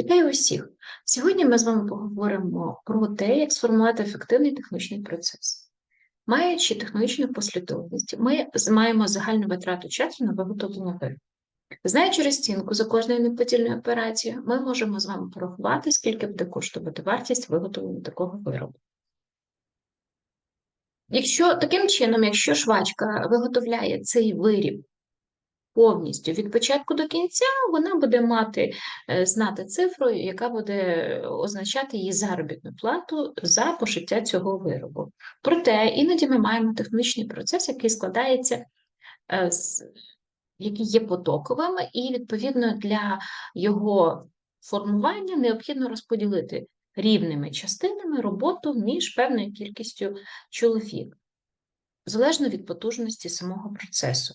Вітаю усіх! Сьогодні ми з вами поговоримо про те, як сформувати ефективний технічний процес. Маючи технологічну послідовність, ми маємо загальну витрату часу на виготовлення виробу. Знаючи розцінку за кожною неподільною операцією, ми можемо з вами порахувати, скільки буде коштувати вартість виготовлення такого виробу. Якщо таким чином, якщо швачка виготовляє цей виріб повністю від початку до кінця, вона буде мати е, знати цифру, яка буде означати її заробітну плату за пошиття цього виробу. Проте іноді ми маємо технічний процес, який складається е, з який є потоковим, і відповідно для його формування необхідно розподілити рівними частинами роботу між певною кількістю чоловік, залежно від потужності самого процесу.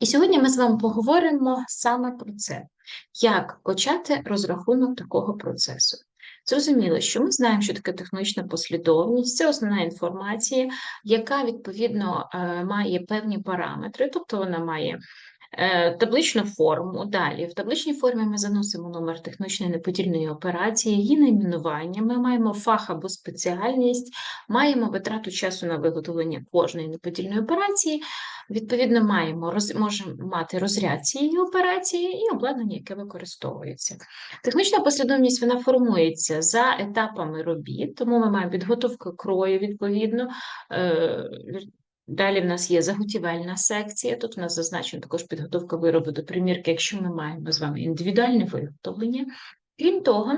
І сьогодні ми з вами поговоримо саме про це, як почати розрахунок такого процесу. Зрозуміло, що ми знаємо, що таке технічна послідовність, це основна інформація, яка відповідно е, має певні параметри, тобто вона має табличну форму. Далі в табличній формі ми заносимо номер технічної неподільної операції, її найменування. Ми маємо фах або спеціальність, маємо витрату часу на виготовлення кожної неподільної операції. Відповідно, маємо роз, можемо мати розряд цієї операції і обладнання, яке використовується. Технічна послідовність вона формується за етапами робіт, тому ми маємо підготовку крою, відповідно. Е, Далі в нас є заготівельна секція. Тут в нас зазначена також підготовка виробу до примірки, якщо ми маємо з вами індивідуальне виготовлення. Крім того,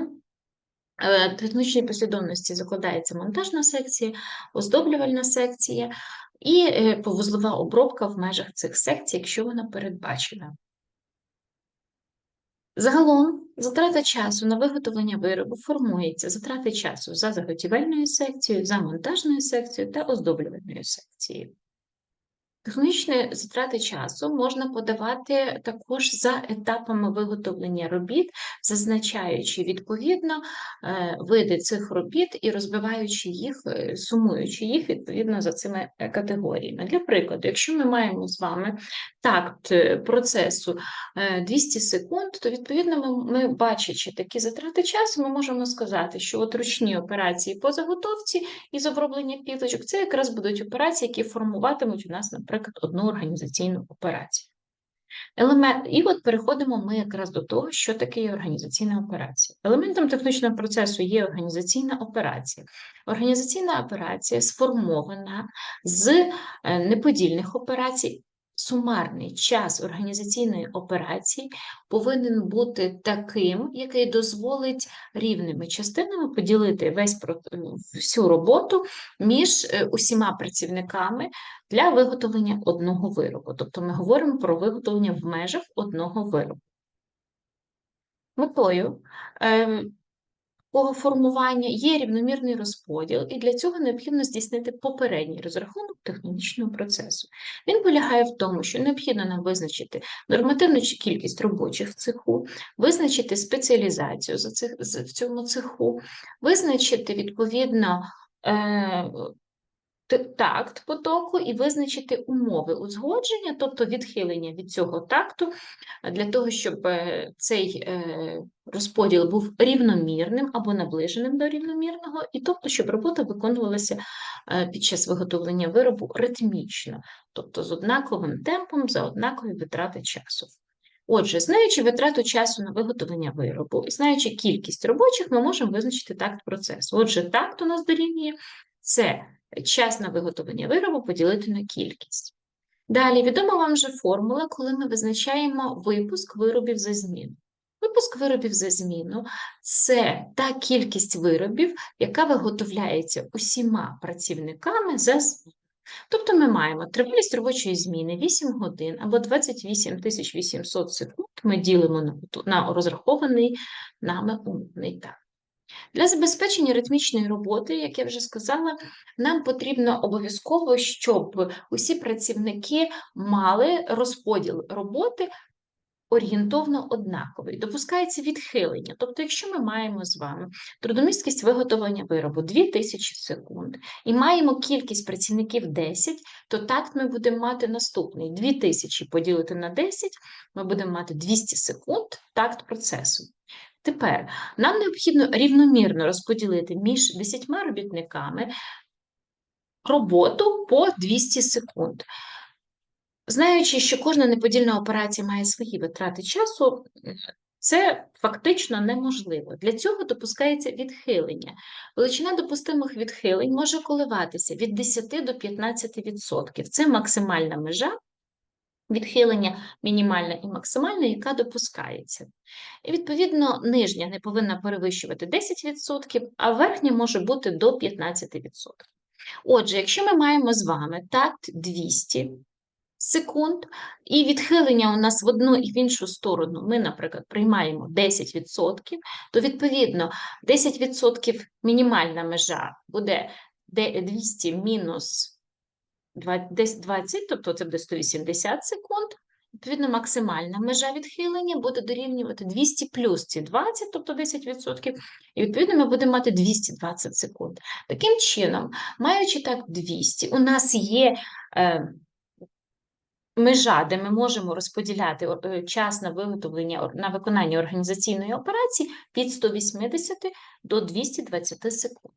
в технічній послідовності закладається монтажна секція, оздоблювальна секція і е, повузлова обробка в межах цих секцій, якщо вона передбачена. Загалом, затрата часу на виготовлення виробу формується затрати часу за заготівельною секцією, за монтажною секцією та оздоблювальною секцією. Технічні затрати часу можна подавати також за етапами виготовлення робіт, зазначаючи відповідно е, види цих робіт і розбиваючи їх, е, сумуючи їх відповідно за цими е, категоріями. Для прикладу, якщо ми маємо з вами такт процесу 200 секунд, то відповідно ми, ми бачачи такі затрати часу, ми можемо сказати, що от ручні операції по заготовці і з оброблення піточок це якраз будуть операції, які формуватимуть у нас, наприклад, наприклад, одну організаційну операцію. Елемент... І от переходимо ми якраз до того, що таке організаційна операція. Елементом технічного процесу є організаційна операція. Організаційна операція сформована з е, неподільних операцій сумарний час організаційної операції повинен бути таким, який дозволить рівними частинами поділити весь всю роботу між е, усіма працівниками для виготовлення одного виробу. Тобто ми говоримо про виготовлення в межах одного виробу. Метою ем, формування є рівномірний розподіл, і для цього необхідно здійснити попередній розрахунок технологічного процесу. Він полягає в тому, що необхідно нам визначити нормативну кількість робочих в цеху, визначити спеціалізацію за цих, в цьому цеху, визначити відповідно. Е, такт потоку і визначити умови узгодження, тобто відхилення від цього такту, для того, щоб е, цей е, розподіл був рівномірним або наближеним до рівномірного, і тобто, щоб робота виконувалася е, під час виготовлення виробу ритмічно, тобто з однаковим темпом за однакові витрати часу. Отже, знаючи витрату часу на виготовлення виробу і знаючи кількість робочих, ми можемо визначити такт процесу. Отже, такт у нас дорівнює це час на виготовлення виробу поділити на кількість. Далі відома вам вже формула, коли ми визначаємо випуск виробів за зміну. Випуск виробів за зміну це та кількість виробів, яка виготовляється усіма працівниками за зміну. Тобто ми маємо тривалість робочої зміни 8 годин або 28 800 секунд ми ділимо на розрахований нами умовний так. Для забезпечення ритмічної роботи, як я вже сказала, нам потрібно обов'язково, щоб усі працівники мали розподіл роботи орієнтовно однаковий. Допускається відхилення. Тобто, якщо ми маємо з вами трудомісткість виготовлення виробу 2000 секунд і маємо кількість працівників 10, то так ми будемо мати наступний 2000 поділити на 10, ми будемо мати 200 секунд такт процесу. Тепер нам необхідно рівномірно розподілити між 10 робітниками роботу по 200 секунд. Знаючи, що кожна неподільна операція має свої витрати часу, це фактично неможливо. Для цього допускається відхилення. Величина допустимих відхилень може коливатися від 10 до 15%. Це максимальна межа відхилення мінімальне і максимальне, яка допускається. І, відповідно, нижня не повинна перевищувати 10%, а верхня може бути до 15%. Отже, якщо ми маємо з вами такт 200 секунд, і відхилення у нас в одну і в іншу сторону, ми, наприклад, приймаємо 10%, то, відповідно, 10% мінімальна межа буде 200 мінус 20, тобто це буде 180 секунд. Відповідно, максимальна межа відхилення буде дорівнювати 200 плюс ці 20, тобто 10%, і відповідно ми будемо мати 220 секунд. Таким чином, маючи так 200, у нас є е, межа, де ми можемо розподіляти е, час на виготовлення на виконання організаційної операції від 180 до 220 секунд.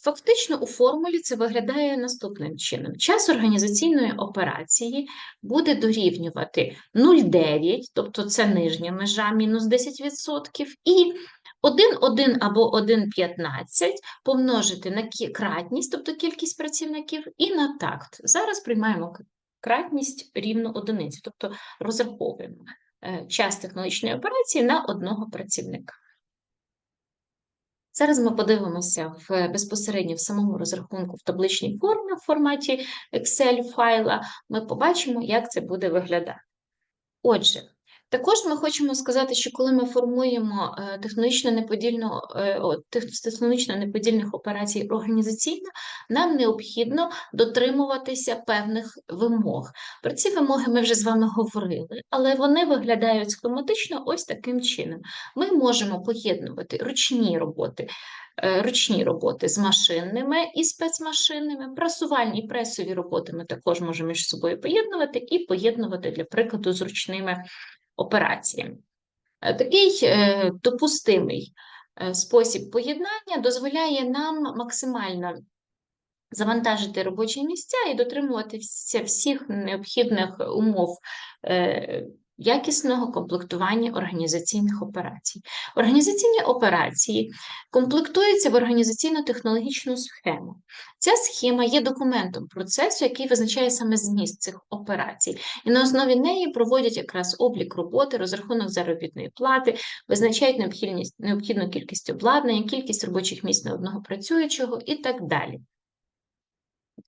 Фактично у формулі це виглядає наступним чином: час організаційної операції буде дорівнювати 0,9, тобто це нижня межа мінус 10%, і 1,1 або 1,15 помножити на кратність, тобто кількість працівників, і на такт. Зараз приймаємо кратність рівну одиниці, тобто розраховуємо е, час технологічної операції на одного працівника. Зараз ми подивимося в, безпосередньо в самому розрахунку в табличній формі в форматі Excel файла, ми побачимо, як це буде виглядати. Отже, також ми хочемо сказати, що коли ми формуємо е, технологічно неподільну, е, технологічно неподільних операцій організаційно, нам необхідно дотримуватися певних вимог. Про ці вимоги ми вже з вами говорили, але вони виглядають схематично ось таким чином. Ми можемо поєднувати ручні роботи. Е, ручні роботи з машинними і спецмашинними, прасувальні і пресові роботи ми також можемо між собою поєднувати і поєднувати, для прикладу, з ручними операції. Е, такий е, допустимий е, спосіб поєднання дозволяє нам максимально завантажити робочі місця і дотримуватися всіх необхідних умов якісного комплектування організаційних операцій. Організаційні операції комплектуються в організаційно-технологічну схему. Ця схема є документом процесу, який визначає саме зміст цих операцій, і на основі неї проводять якраз облік роботи, розрахунок заробітної плати, визначають необхідність, необхідну кількість обладнання, кількість робочих місць на одного працюючого і так далі.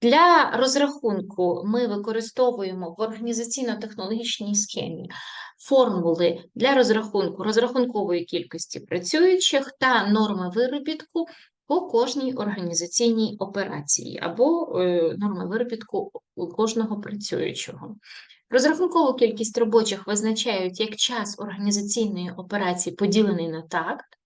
Для розрахунку ми використовуємо в організаційно-технологічній схемі формули для розрахунку розрахункової кількості працюючих та норми виробітку по кожній організаційній операції або е, норми виробітку у кожного працюючого. Розрахункову кількість робочих визначають як час організаційної операції поділений на такт.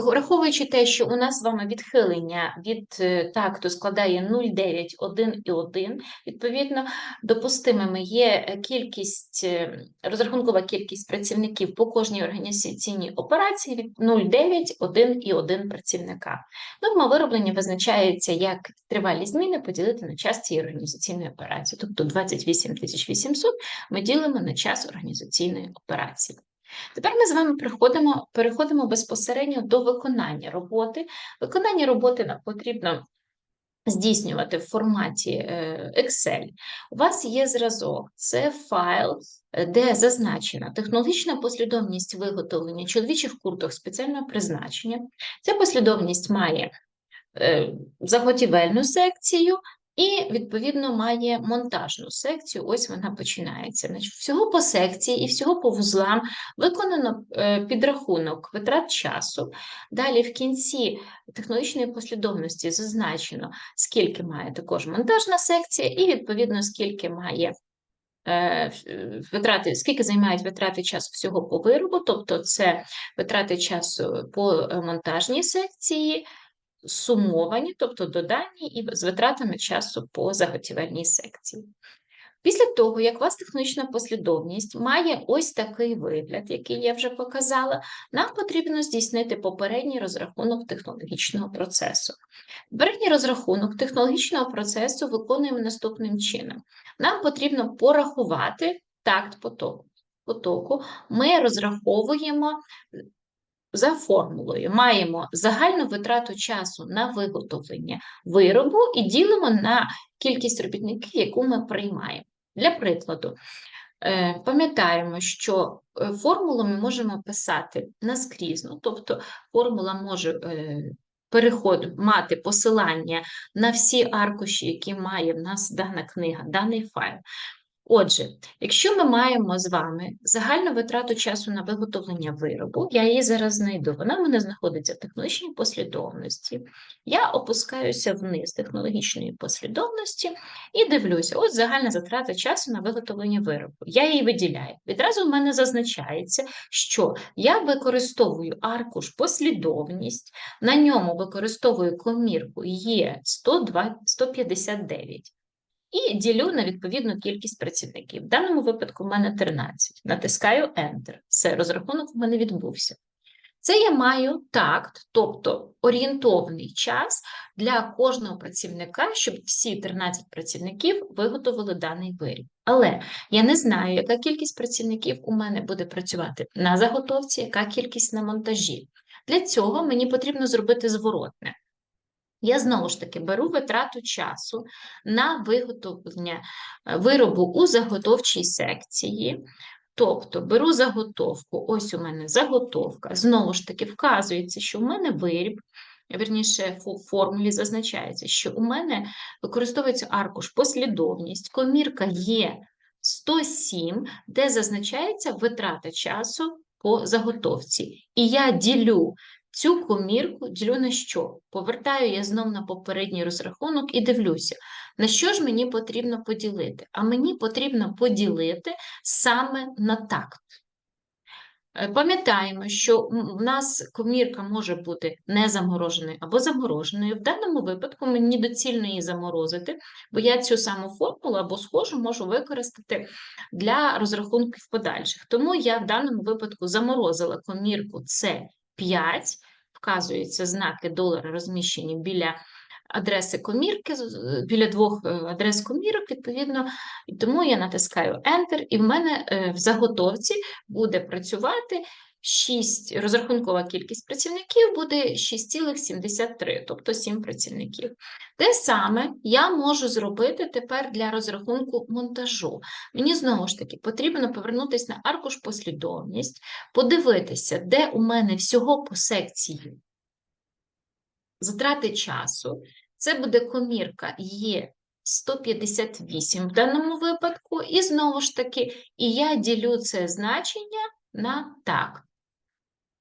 Враховуючи те, що у нас з вами відхилення від е, такту складає 0,9, 1 і 1, відповідно, допустимими є кількість, е, розрахункова кількість працівників по кожній організаційній операції від 0,9, 1 і 1 працівника. Норма вироблення визначається як тривалі зміни поділити на час цієї організаційної операції, тобто 28 800 ми ділимо на час організаційної операції. Тепер ми з вами переходимо, переходимо безпосередньо до виконання роботи. Виконання роботи нам потрібно здійснювати в форматі е, Excel. У вас є зразок, це файл, де зазначена технологічна послідовність виготовлення чоловічих курток спеціального призначення. Ця послідовність має е, заготівельну секцію, і, відповідно, має монтажну секцію, ось вона починається. Значить, Всього по секції і всього по вузлам виконано е, підрахунок витрат часу. Далі в кінці технологічної послідовності зазначено, скільки має також монтажна секція, і, відповідно, скільки має. Е, витрати, скільки займають витрати часу всього по виробу, тобто це витрати часу по е, монтажній секції, сумовані, тобто додані і з витратами часу по заготівельній секції. Після того, як у вас технологічна послідовність має ось такий вигляд, який я вже показала, нам потрібно здійснити попередній розрахунок технологічного процесу. Попередній розрахунок технологічного процесу виконуємо наступним чином. Нам потрібно порахувати такт потоку. Потоку ми розраховуємо за формулою маємо загальну витрату часу на виготовлення виробу і ділимо на кількість робітників, яку ми приймаємо. Для прикладу, е, пам'ятаємо, що е, формулу ми можемо писати наскрізно, тобто формула може е, переход мати посилання на всі аркуші, які має в нас дана книга, даний файл. Отже, якщо ми маємо з вами загальну витрату часу на виготовлення виробу, я її зараз знайду, вона в мене знаходиться в технологічній послідовності. Я опускаюся вниз технологічної послідовності і дивлюся, ось загальна затрата часу на виготовлення виробу. Я її виділяю. Відразу в мене зазначається, що я використовую аркуш послідовність, на ньому використовую комірку Є 159 і ділю на відповідну кількість працівників. В даному випадку в мене 13. Натискаю Enter. Все, розрахунок в мене відбувся. Це я маю такт, тобто орієнтовний час для кожного працівника, щоб всі 13 працівників виготовили даний виріб. Але я не знаю, яка кількість працівників у мене буде працювати на заготовці, яка кількість на монтажі. Для цього мені потрібно зробити зворотне. Я знову ж таки беру витрату часу на виготовлення е, виробу у заготовчій секції. Тобто беру заготовку, ось у мене заготовка, знову ж таки, вказується, що у мене виріб, верніше, в формулі зазначається, що у мене використовується аркуш послідовність, комірка є 107, де зазначається витрата часу по заготовці. І я ділю Цю комірку ділю на що? Повертаю я знов на попередній розрахунок і дивлюся, на що ж мені потрібно поділити? А мені потрібно поділити саме на такт. Е, пам'ятаємо, що в нас комірка може бути не замороженою або замороженою. В даному випадку мені доцільно її заморозити, бо я цю саму формулу або схожу можу використати для розрахунків подальших. Тому я в даному випадку заморозила комірку С 5, вказуються знаки долара, розміщені біля адреси комірки, біля двох е, адрес комірок, відповідно, тому я натискаю Enter, і в мене е, в заготовці буде працювати 6, розрахункова кількість працівників буде 6,73, тобто 7 працівників. Те саме я можу зробити тепер для розрахунку монтажу. Мені знову ж таки потрібно повернутися на аркуш послідовність, подивитися, де у мене всього по секції затрати часу. Це буде комірка є 158 в даному випадку, і знову ж таки, і я ділю це значення на так.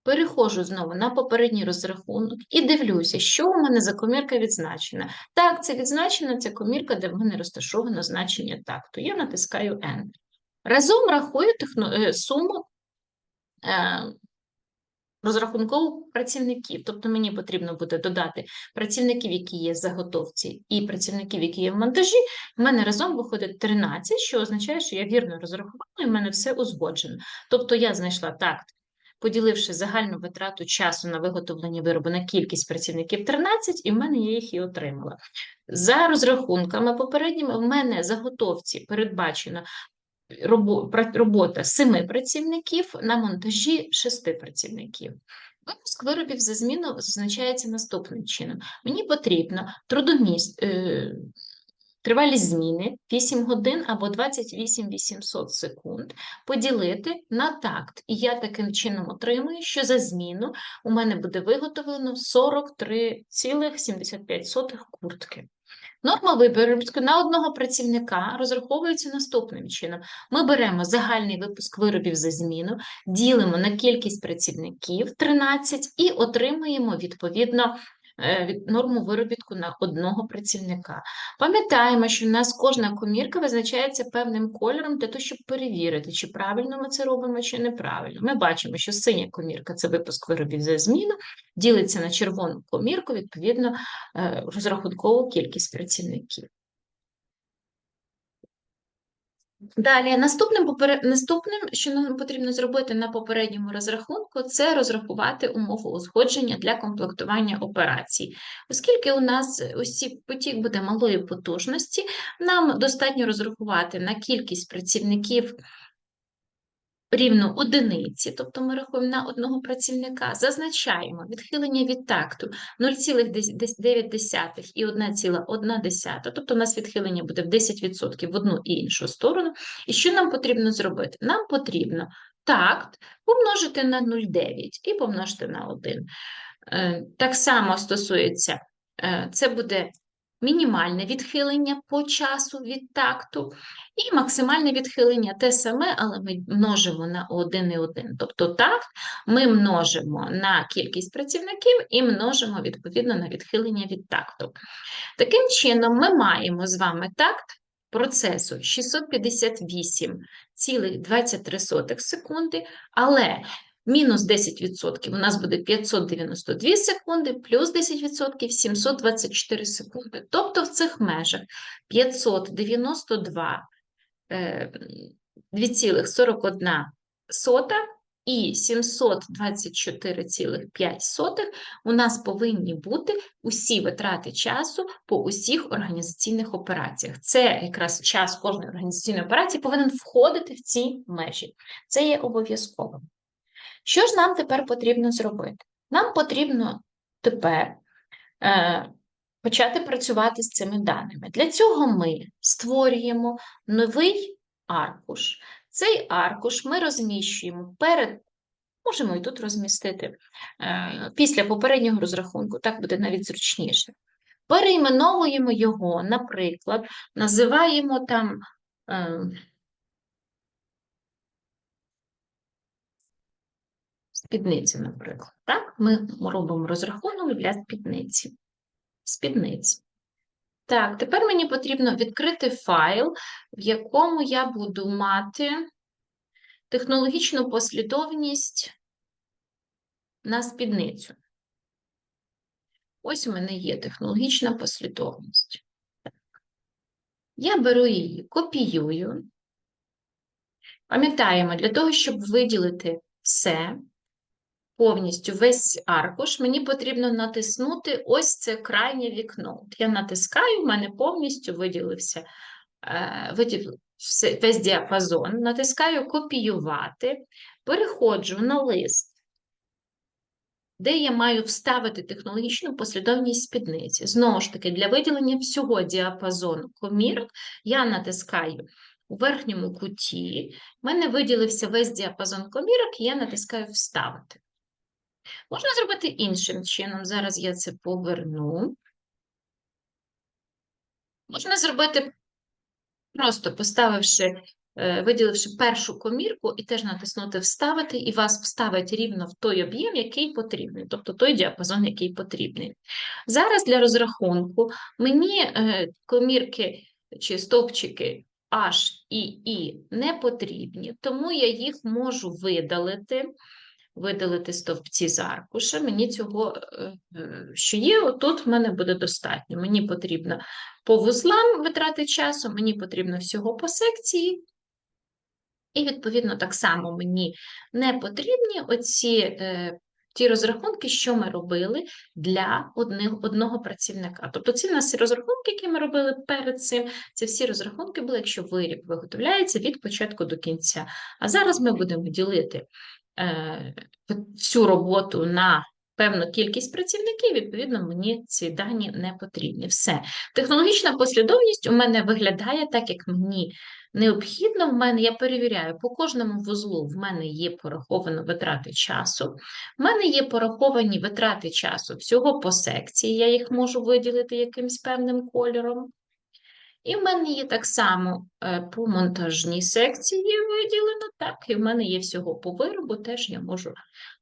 Переходжу знову на попередній розрахунок і дивлюся, що у мене за комірка відзначена. Так, це відзначена ця комірка, де в мене розташовано значення так, то я натискаю Enter. Разом рахую техно... Е, суму е, розрахункову працівників. Тобто мені потрібно буде додати працівників, які є в заготовці, і працівників, які є в монтажі. В мене разом виходить 13, що означає, що я вірно розрахувала, і в мене все узгоджено. Тобто я знайшла такт поділивши загальну витрату часу на виготовлення виробу на кількість працівників 13, і в мене я їх і отримала. За розрахунками попередніми, в мене заготовці передбачено робота 7 працівників, на монтажі 6 працівників. Випуск виробів за зміну зазначається наступним чином. Мені потрібно трудоміст, е, Тривалість зміни 8 годин або 28 800 секунд поділити на такт. І я таким чином отримую, що за зміну у мене буде виготовлено 43,75 куртки. Норма виробітку на одного працівника розраховується наступним чином: ми беремо загальний випуск виробів за зміну, ділимо на кількість працівників 13 і отримуємо відповідно від норму виробітку на одного працівника. Пам'ятаємо, що в нас кожна комірка визначається певним кольором для того, щоб перевірити, чи правильно ми це робимо, чи неправильно. Ми бачимо, що синя комірка це випуск виробів за зміну, ділиться на червону комірку, відповідно, е, розрахункову кількість працівників. Далі, наступним, наступним, що нам потрібно зробити на попередньому розрахунку, це розрахувати умову узгодження для комплектування операцій. Оскільки у нас усі потік буде малої потужності, нам достатньо розрахувати на кількість працівників рівну одиниці, тобто ми рахуємо на одного працівника, зазначаємо відхилення від такту 0,9 і 1,1, тобто у нас відхилення буде в 10% в одну і іншу сторону. І що нам потрібно зробити? Нам потрібно такт помножити на 0,9 і помножити на 1. Е, так само стосується, е, це буде мінімальне відхилення по часу від такту, і максимальне відхилення те саме, але ми множимо на 1,1. Тобто такт ми множимо на кількість працівників і множимо відповідно на відхилення від такту. Таким чином, ми маємо з вами такт процесу 658,23 секунди, але Мінус 10% у нас буде 592 секунди, плюс 10% 724 секунди. Тобто в цих межах 592 2,41 і 724,5 у нас повинні бути усі витрати часу по усіх організаційних операціях. Це якраз час кожної організаційної операції повинен входити в ці межі. Це є обов'язковим. Що ж нам тепер потрібно зробити? Нам потрібно тепер е, почати працювати з цими даними. Для цього ми створюємо новий аркуш. Цей аркуш ми розміщуємо перед, можемо і тут розмістити, е, після попереднього розрахунку, так буде навіть зручніше. Перейменовуємо його, наприклад, називаємо там. Е, спідниці, наприклад. Так? Ми робимо розрахунок для спідниці. Спідниці. Так, тепер мені потрібно відкрити файл, в якому я буду мати технологічну послідовність на спідницю. Ось у мене є технологічна послідовність. Я беру її, копіюю. Пам'ятаємо, для того, щоб виділити все, повністю весь аркуш, мені потрібно натиснути ось це крайнє вікно. Я натискаю, в мене повністю виділився е, виділився весь діапазон, натискаю копіювати, переходжу на лист. Де я маю вставити технологічну послідовність спідниці. Знову ж таки, для виділення всього діапазону комірок я натискаю у верхньому куті, в мене виділився весь діапазон комірок, і я натискаю Вставити. Можна зробити іншим чином. Зараз я це поверну. Можна зробити, просто поставивши, е, виділивши першу комірку, і теж натиснути Вставити, і вас вставить рівно в той об'єм, який потрібний, тобто той діапазон, який потрібний. Зараз для розрахунку мені е, комірки чи стовпчики H і I не потрібні, тому я їх можу видалити видалити стовпці з аркуша. Мені цього, е, е, що є, отут в мене буде достатньо. Мені потрібно по вузлам витрати часу, мені потрібно всього по секції. І, відповідно, так само мені не потрібні оці е, ті розрахунки, що ми робили для одних, одного працівника. Тобто ці в нас розрахунки, які ми робили перед цим, це всі розрахунки були, якщо виріб виготовляється від початку до кінця. А зараз ми будемо ділити всю роботу на певну кількість працівників, відповідно, мені ці дані не потрібні. Все. Технологічна послідовність у мене виглядає так, як мені необхідно. В мене я перевіряю, по кожному вузлу в мене є пораховано витрати часу. В мене є пораховані витрати часу всього по секції, я їх можу виділити якимсь певним кольором. І в мене є так само е, по монтажній секції виділено, так, і в мене є всього по виробу, теж я можу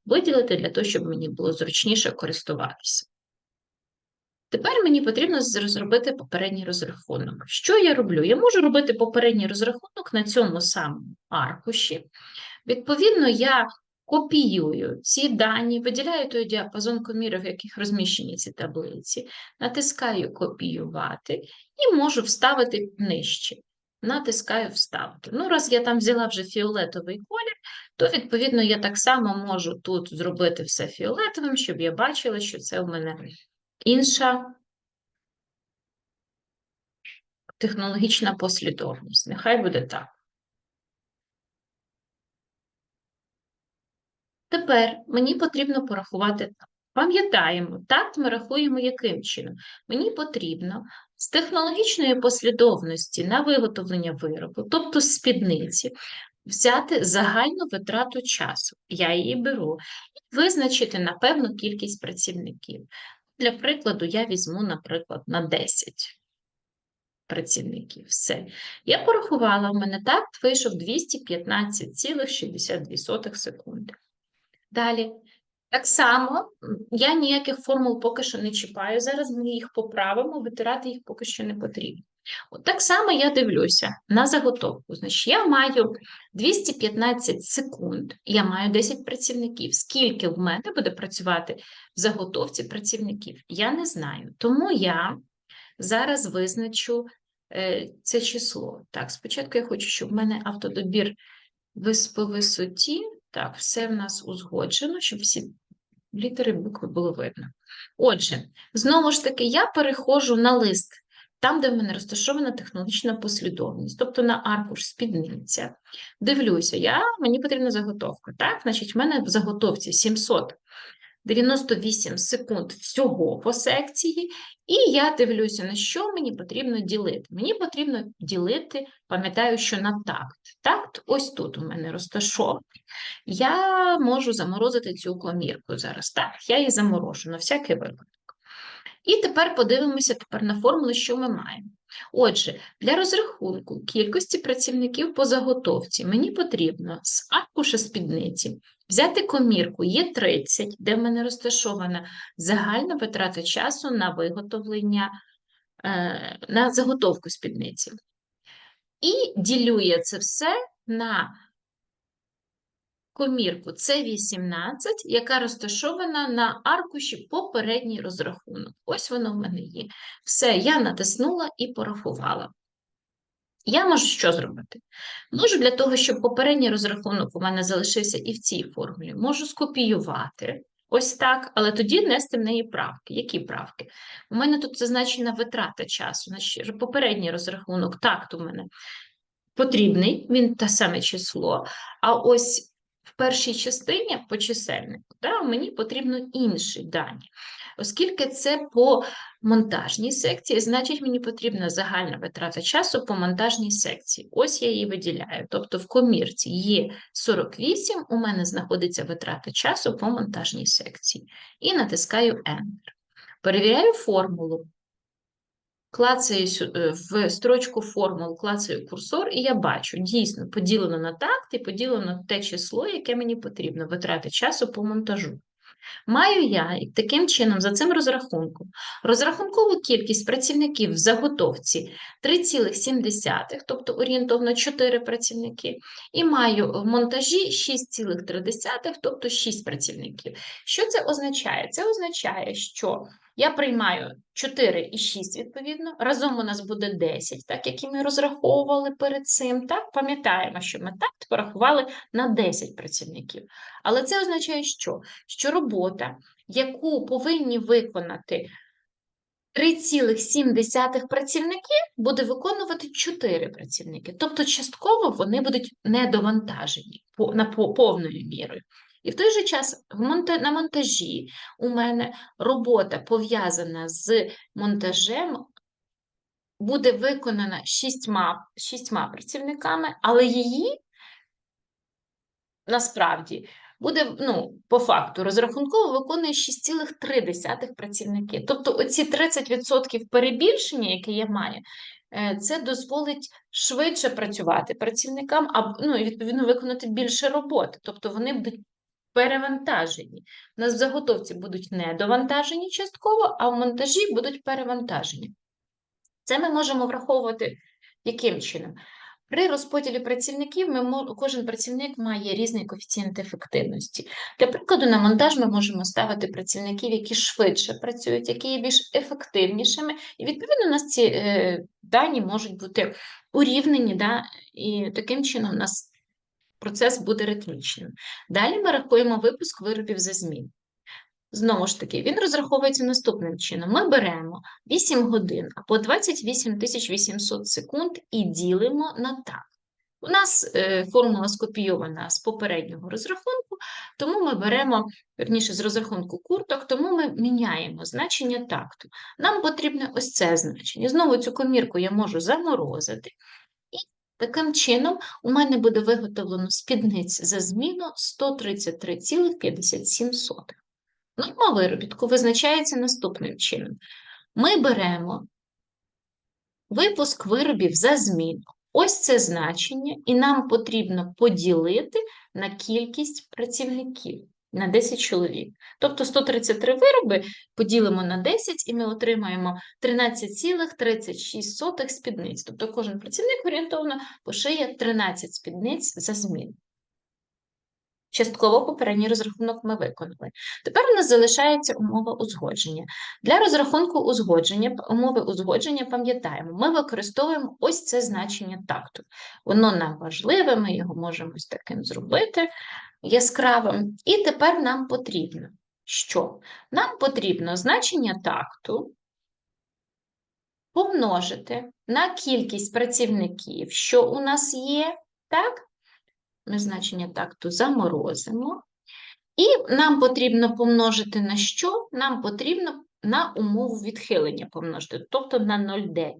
виділити для того, щоб мені було зручніше користуватися. Тепер мені потрібно зробити попередній розрахунок. Що я роблю? Я можу робити попередній розрахунок на цьому самому аркуші. Відповідно, я Копіюю ці дані, виділяю той діапазон комірок, в яких розміщені ці таблиці, натискаю копіювати і можу вставити нижче. натискаю Вставити. Ну, раз я там взяла вже фіолетовий колір, то, відповідно, я так само можу тут зробити все фіолетовим, щоб я бачила, що це у мене інша технологічна послідовність. Нехай буде так. Тепер мені потрібно порахувати так. Пам'ятаємо, такт ми рахуємо яким чином? Мені потрібно з технологічної послідовності на виготовлення виробу, тобто з спідниці, взяти загальну витрату часу. Я її беру, і визначити на певну кількість працівників. Для прикладу, я візьму, наприклад, на 10 працівників. Все. Я порахувала, в мене такт вийшов 215,62 секунди. Далі. Так само я ніяких формул поки що не чіпаю. Зараз ми їх поправимо, витирати їх поки що не потрібно. От так само я дивлюся на заготовку. Значить, я маю 215 секунд, я маю 10 працівників. Скільки в мене буде працювати в заготовці працівників? Я не знаю. Тому я зараз визначу е, це число. Так, спочатку я хочу, щоб в мене автодобір по висоті. Так, все в нас узгоджено, щоб всі літери букви було видно. Отже, знову ж таки, я переходжу на лист, там, де в мене розташована технологічна послідовність, тобто на аркуш спідниця. Дивлюся, я, мені потрібна заготовка. Так, значить, в мене в заготовці 700 98 секунд всього по секції, і я дивлюся, на що мені потрібно ділити. Мені потрібно ділити, пам'ятаю, що на такт. Такт ось тут у мене розташований. Я можу заморозити цю комірку зараз. Так, я її заморожу на всякий випадок. І тепер подивимося тепер на формулу, що ми маємо. Отже, для розрахунку кількості працівників по заготовці мені потрібно з аркуша спідниці взяти комірку Є30, де в мене розташована загальна витрата часу на виготовлення, е, на заготовку спідниці. І ділю я це все на комірку С18, яка розташована на аркуші попередній розрахунок. Ось воно в мене є. Все, я натиснула і порахувала. Я можу що зробити? Можу для того, щоб попередній розрахунок у мене залишився і в цій формулі, можу скопіювати. Ось так, але тоді нести в неї правки. Які правки? У мене тут зазначена витрата часу. Значить, попередній розрахунок такт у мене потрібний, він те саме число. А ось в першій частині по чисельнику да, мені потрібно інші дані. Оскільки це по монтажній секції, значить мені потрібна загальна витрата часу по монтажній секції. Ось я її виділяю. Тобто в комірці є 48, у мене знаходиться витрата часу по монтажній секції. І натискаю Enter. Перевіряю формулу. Клацаю е, в строчку формул, клацаю курсор, і я бачу, дійсно поділено на такт і поділено те число, яке мені потрібно витрати часу по монтажу. Маю я таким чином, за цим розрахунком, розрахункову кількість працівників в заготовці 3,7, тобто орієнтовно 4 працівники, і маю в монтажі 6,3, тобто 6 працівників. Що це означає? Це означає, що я приймаю 4 і 6, відповідно. Разом у нас буде 10, так як і ми розраховували перед цим. Так, пам'ятаємо, що ми так порахували на 10 працівників. Але це означає, що? Що робота, яку повинні виконати 3,7 працівники, буде виконувати 4 працівники. Тобто, частково вони будуть недовантажені на повною мірою. І в той же час на монтажі у мене робота пов'язана з монтажем буде виконана шістьма, шістьма працівниками, але її насправді буде, ну, по факту, розрахунково виконує 6,3 працівники. Тобто, оці 30% перебільшення, яке я маю, е, це дозволить швидше працювати працівникам, а ну, відповідно виконати більше роботи. Тобто вони будуть перевантажені. У нас в заготовці будуть недовантажені частково, а в монтажі будуть перевантажені. Це ми можемо враховувати яким чином? При розподілі працівників ми кожен працівник має різний коефіцієнт ефективності. Для прикладу, на монтаж ми можемо ставити працівників, які швидше працюють, які є більш ефективнішими, і відповідно у нас ці е, дані можуть бути урівнені, да, і таким чином у нас процес буде ритмічним. Далі ми рахуємо випуск виробів за змін. Знову ж таки, він розраховується наступним чином. Ми беремо 8 годин або 28 800 секунд і ділимо на так. У нас е, формула скопійована з попереднього розрахунку, тому ми беремо, верніше, з розрахунку курток, тому ми міняємо значення такту. Нам потрібне ось це значення. Знову цю комірку я можу заморозити. Таким чином у мене буде виготовлено спідниць за зміну 133,57. Норма виробітку визначається наступним чином. Ми беремо випуск виробів за зміну. Ось це значення, і нам потрібно поділити на кількість працівників на 10 чоловік. Тобто 133 вироби поділимо на 10, і ми отримаємо 13,36 спідниць. Тобто кожен працівник орієнтовно пошиє 13 спідниць за зміну. Частково попередній розрахунок ми виконали. Тепер у нас залишається умова узгодження. Для розрахунку узгодження, умови узгодження пам'ятаємо, ми використовуємо ось це значення такту. Воно нам важливе, ми його можемо ось таким зробити яскравим. І тепер нам потрібно що? Нам потрібно значення такту помножити на кількість працівників, що у нас є, так? Ми значення такту заморозимо. І нам потрібно помножити на що? Нам потрібно на умову відхилення помножити, тобто на 0,9.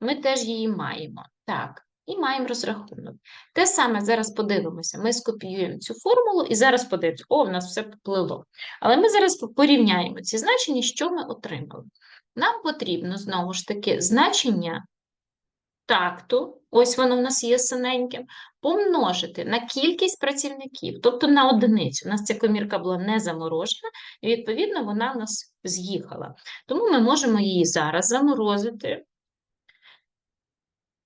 Ми теж її маємо. Так, і маємо розрахунок. Те саме зараз подивимося, ми скопіюємо цю формулу і зараз подивимося, о, в нас все поплило. Але ми зараз порівняємо ці значення, що ми отримали. Нам потрібно, знову ж таки, значення такту, ось воно в нас є синеньким, помножити на кількість працівників, тобто на одиницю. У нас ця комірка була не заморожена, і, відповідно, вона в нас з'їхала. Тому ми можемо її зараз заморозити.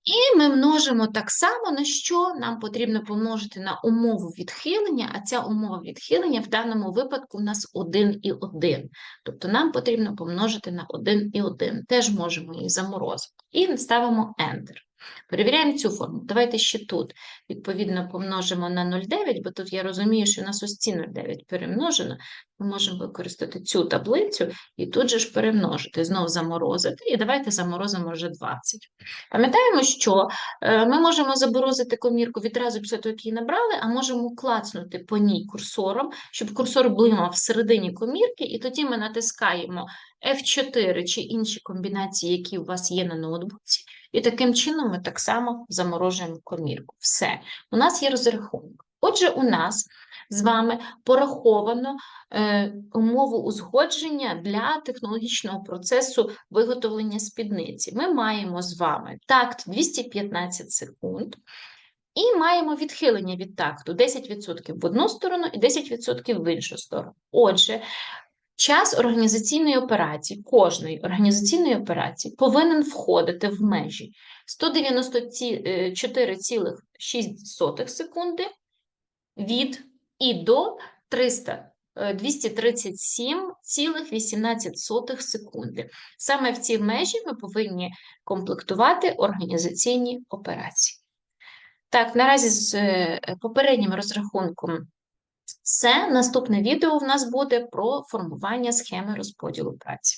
І ми множимо так само, на що нам потрібно помножити на умову відхилення, а ця умова відхилення в даному випадку у нас 1 і 1. Тобто нам потрібно помножити на 1 і 1. Теж можемо її заморозити. І ставимо Enter. Перевіряємо цю форму. Давайте ще тут, відповідно, помножимо на 0,9, бо тут я розумію, що у нас ось ці 0,9 перемножено. Ми можемо використати цю таблицю і тут же ж перемножити, знову заморозити, і давайте заморозимо вже 20. Пам'ятаємо, що е, ми можемо заморозити комірку відразу після того, як її набрали, а можемо клацнути по ній курсором, щоб курсор блимав всередині комірки, і тоді ми натискаємо F4 чи інші комбінації, які у вас є на ноутбуці, і таким чином ми так само заморожуємо комірку. Все, у нас є розрахунок. Отже, у нас з вами пораховано е, умову узгодження для технологічного процесу виготовлення спідниці. Ми маємо з вами такт 215 секунд. І маємо відхилення від такту 10% в одну сторону і 10% в іншу сторону. Отже, час організаційної операції, кожної організаційної операції повинен входити в межі 194,6 секунди від і до 300. 237,18 секунди. Саме в цій межі ми повинні комплектувати організаційні операції. Так, наразі з е, попереднім розрахунком все. Наступне відео в нас буде про формування схеми розподілу праці.